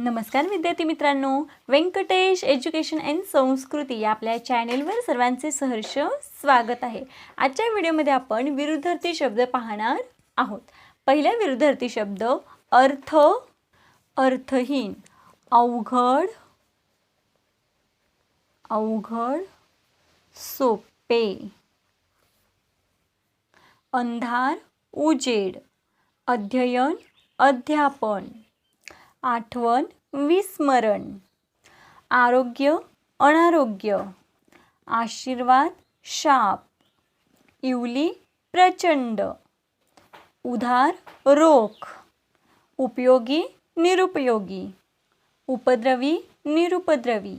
नमस्कार विद्यार्थी मित्रांनो. व्यंकटेश एज्युकेशन अँड संस्कृती या आपल्या चॅनेलवर सर्वांचे सहर्ष स्वागत आहे. आजच्या व्हिडिओमध्ये आपण विरुद्धार्थी शब्द पाहणार आहोत. पहिला विरुद्धार्थी शब्द अर्थ अर्थहीन. अवघड अवघड सोपे. अंधार उजेड. अध्ययन अध्यापन. आठवण विस्मरण. आरोग्य अनारोग्य. आशीर्वाद शाप. इवली प्रचंड. उधार रोख. उपयोगी निरुपयोगी. उपद्रवी निरुपद्रवी.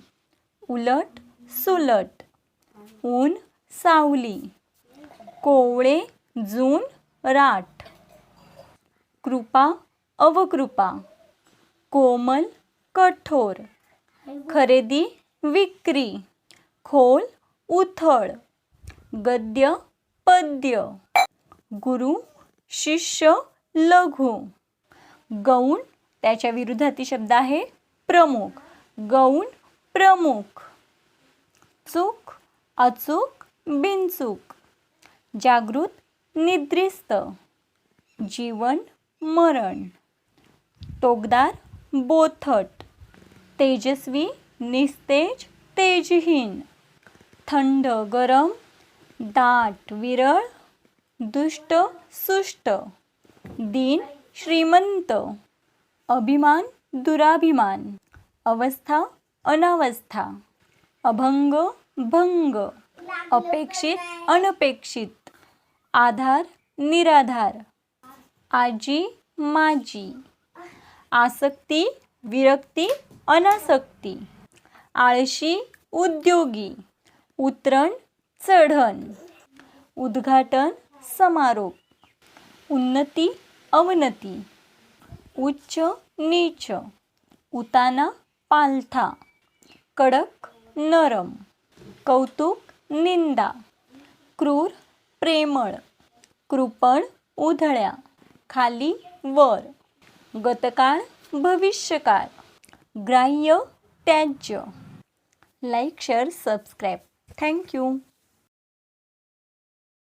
उलट सुलट. ऊन सावली. कोवळे जून राठ. कृपा अवकृपा. कोमल कठोर खरेदी विक्री खोल उथळ गद्य पद्य गुरु शिष्य लघु. गौण त्याच्या विरुद्धार्थी शब्द आहे प्रमुख. गौण प्रमुख. चूक अचूक बिनचूक. जागृत निद्रिस्त. जीवन मरण. टोकदार बोथट तेजस्वी निस्तेज तेजहीन थंड गरम दाट विरळ दुष्ट सुष्ट दीन श्रीमंत अभिमान दुराभिमान अवस्था अनावस्था अभंग भंग अपेक्षित अनपेक्षित आधार निराधार आजी माजी. आसक्ती विरक्ती अनासक्ती. आळशी उद्योगी. उतरण चढण. उद्घाटन समारोप. उन्नती अवनती. उच्च नीच. उताना पालथा. कडक नरम. कौतुक निंदा. क्रूर प्रेमळ. कृपण उधळ्या. खाली वर. गतकाळ भविष्यकाळ. ग्राह्य त्याज्य. Like share subscribe. Thank you.